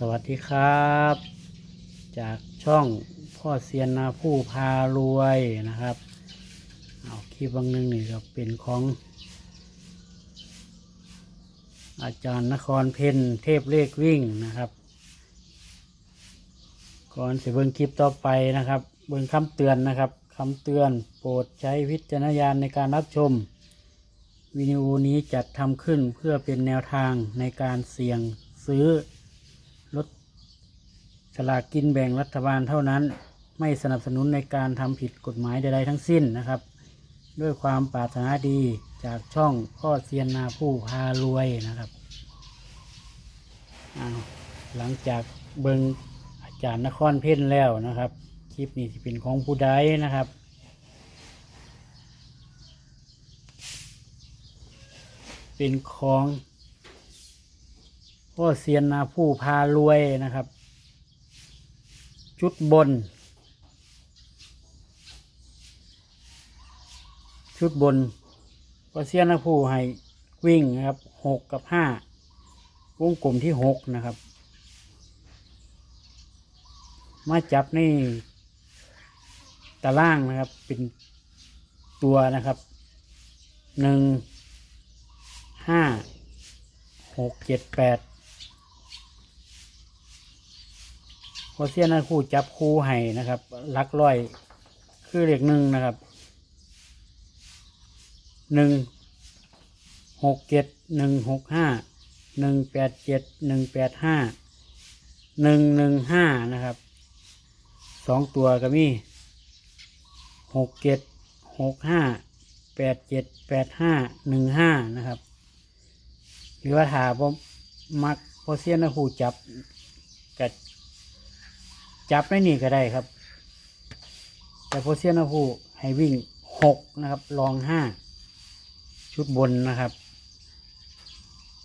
สวัสดีครับ จากช่องพ่อเซียนนาผู้พารวยนะครับเอาคลิปบางหนึงนี่ก็เป็นของ อาจารย์นครเพนเทพเลขวิ่งนะครับ ก่อนสิเบิ่งคลิปต่อไปนะครับ เบิ่งคำเตือนนะครับคำเตือนโปรดใช้วิจารณญาณในการรับชมวิดีโอนี้จัดทำขึ้นเพื่อเป็นแนวทางในการเสี่ยงซื้อ ฉลากกินแบ่งรัฐบาลเท่านั้น ไม่สนับสนุนในการทำผิดกฎหมายใดๆทั้งสิ้นนะครับ ด้วยความปรารถนาดีจากช่องพ่อเซียนนาผู้พารวยนะครับหลังจากเบิงอาจารย์นครเพ่นแล้วนะครับ คลิปนี้จะเป็นของผู้ใดนะครับเป็นของพ่อเซียนนาผู้พารวยนะครับ ชุดบน ชุดบนพ่อเซียนนาผู้ให้วิ่งนะครับหกกับห้าวงกลมที่หกนะครับ มาจับในตารางนะครับเป็นตัวนะครับหนึ่งห้าหกเจ็ดแปด พอเสียนนั้นคู่จับคู่ให้นะครับลักร้อย คือเลขหนึ่งนะครับหนึ่งหกเจ็ดหนึ่งหกห้าหนึ่งแปดเจ็ดหนึ่งแปดห้าหนึ่งหนึ่งห้านะครับสองตัวก็มีหกเจ็ดหกห้าแปดเจ็ดแปดห้าหนึ่งห้านะครับ หรือว่าถาผมมักพอเซียนนะผู้จับกั จับไม่นี่ก็ได้ครับ แต่โพเซียนนะผู้ให้วิ่งหกนะครับลองห้าชุดบนนะครับ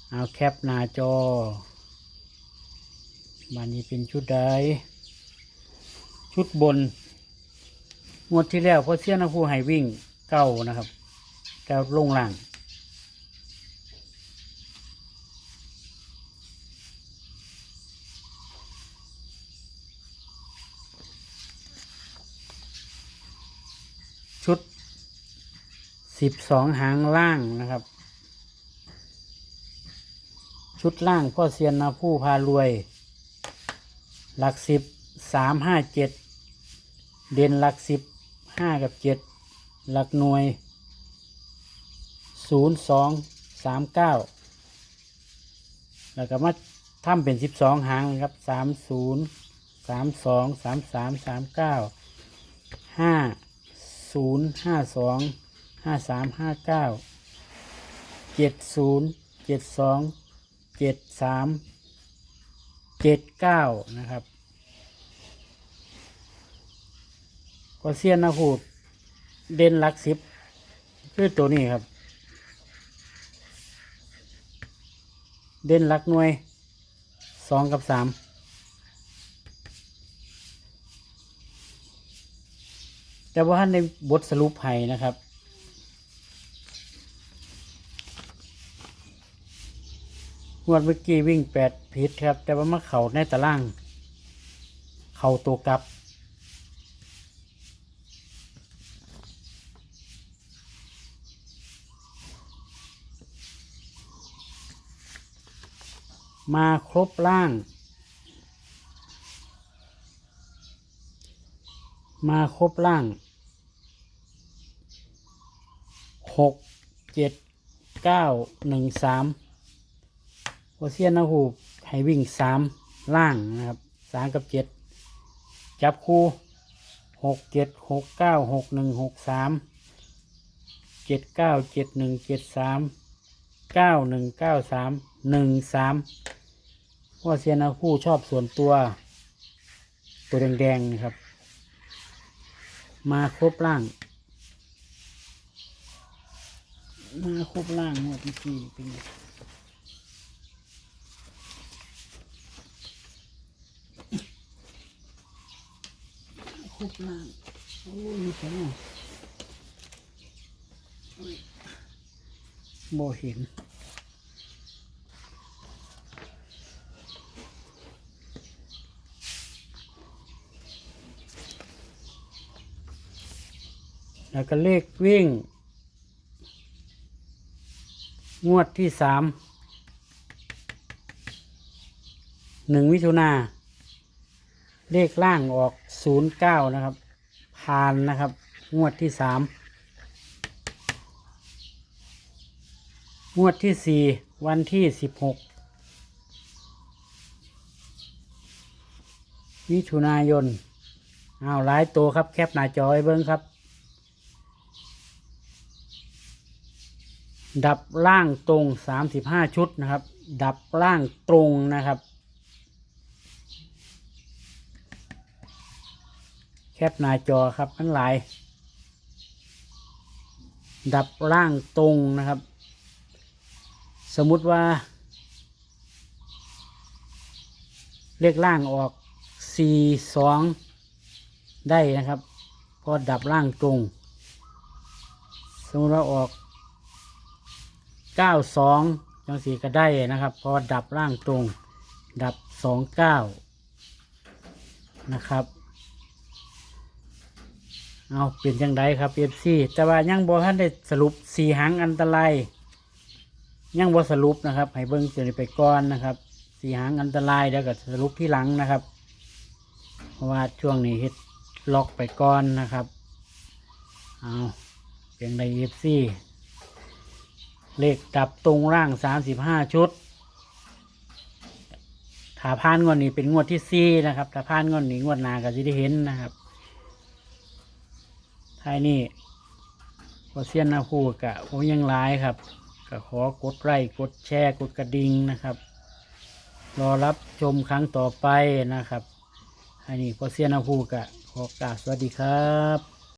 เอาแคปหน้าจอมันนี้เป็นชุดใดชุดบน งวดที่แล้วพเซียนนะผู้ให้วิ่งเก้านะครับเก้าลงล่าง สิบสองหางล่างนะครับ ชุดล่างพ่อเซียนนาผู้พารวย หลักสิบสามห้าเจ็ดเด่นหลักสิบห้ากับเจ็ดหลักหน่วยศูนย์สองสามเก้าแล้วก็มาทำเป็นสิบสองหางนะครับสามศูนย์สามสองสามสามสามเก้าห้าศูนย์ห้าสอง ห้าสามห้าเก้าเจ็ดศูนย์เจ็ดสองเจ็ดสามเจ็ดเก้านะครับ ก็เซียนนะพูดเด่นลักสิบคือตัวนี้ครับ เด่นลักหน่วยสองกับสามแต่ว่าในบทสรุปให้นะครับ วดเมื่อกี้วิ่งแปดผิดครับ แต่ว่ามาเข่าในตาราง เข่าตัวกลับ มาครบล่าง มาครบล่างหกเจ็ดเก้าหนึ่งสาม โอเซียนนะฮูให้วิ่งสามล่างนะครับสามกับเจ็ดจับคู่หกเจ็ดหกเก้าหกหนึ่งหกสามเจ็ดเก้าเจ็ดหนึ่งเจ็ดสามเก้าหนึ่งเก้าสามหนึ่งสามโอเซียนนะฮูชอบส่วนตัว ตัวแดงๆครับ มาครบล่าง มาครบล่างหมดเมื่อกี้เป็น โมบ่เห็นแล้วก็เลขวิ่ง งวดที่สามหนึ่งวิถุนา เลขล่างออกศูนย์เก้านะครับ ผ่านนะครับ งวดที่สามงวดที่สี่วันที่สิบหกมิถุนายนเอาหลายตัวครับ แคปหน้าจอไว้เบิ้งครับ ดับล่างตรงสามสิบห้าชุดนะครับ ดับล่างตรงนะครับ แคปหน้าจอครับทั้งหลาย ดับล่างตรงนะครับ สมมุติว่า เลขล่างออกสี่สองได้นะครับ พอดับล่างตรง สมมติว่าออกเก้าสองจังสีก็ได้นะครับ พอดับล่างตรง ดับสองเก้านะครับ เอาเป็นยังไงครับเอฟซีแต่ว่ายังบอท่านได้สรุปสี่หางอันตรายยังบอสรุปนะครับ ให้เบิ้งเจอไปก่อนนะครับสี่หางอันตรายเดี๋ยวก็สรุปที่หลังนะครับ เพราะว่าช่วงนี้เฮ็ดล็อกไปก่อนนะครับเอาเป็นไรเอฟซีเลขดับตรงร่างสามสิบห้าชุดถ้าพานงวดนี้เป็นงวดที่สี่นะครับถ้าพานงวดนี้งวดนาก็จะได้เห็นนะครับ ท้ายนี้พอเซียนนาคูกะผมยังไลายครับก็ขอกดไลค์กดแชร์กดกระดิ่งนะครับ รอรับชมครั้งต่อไปนะครับอันนี้พอเซียนนาคูกะขอกราบสวัสดีครับ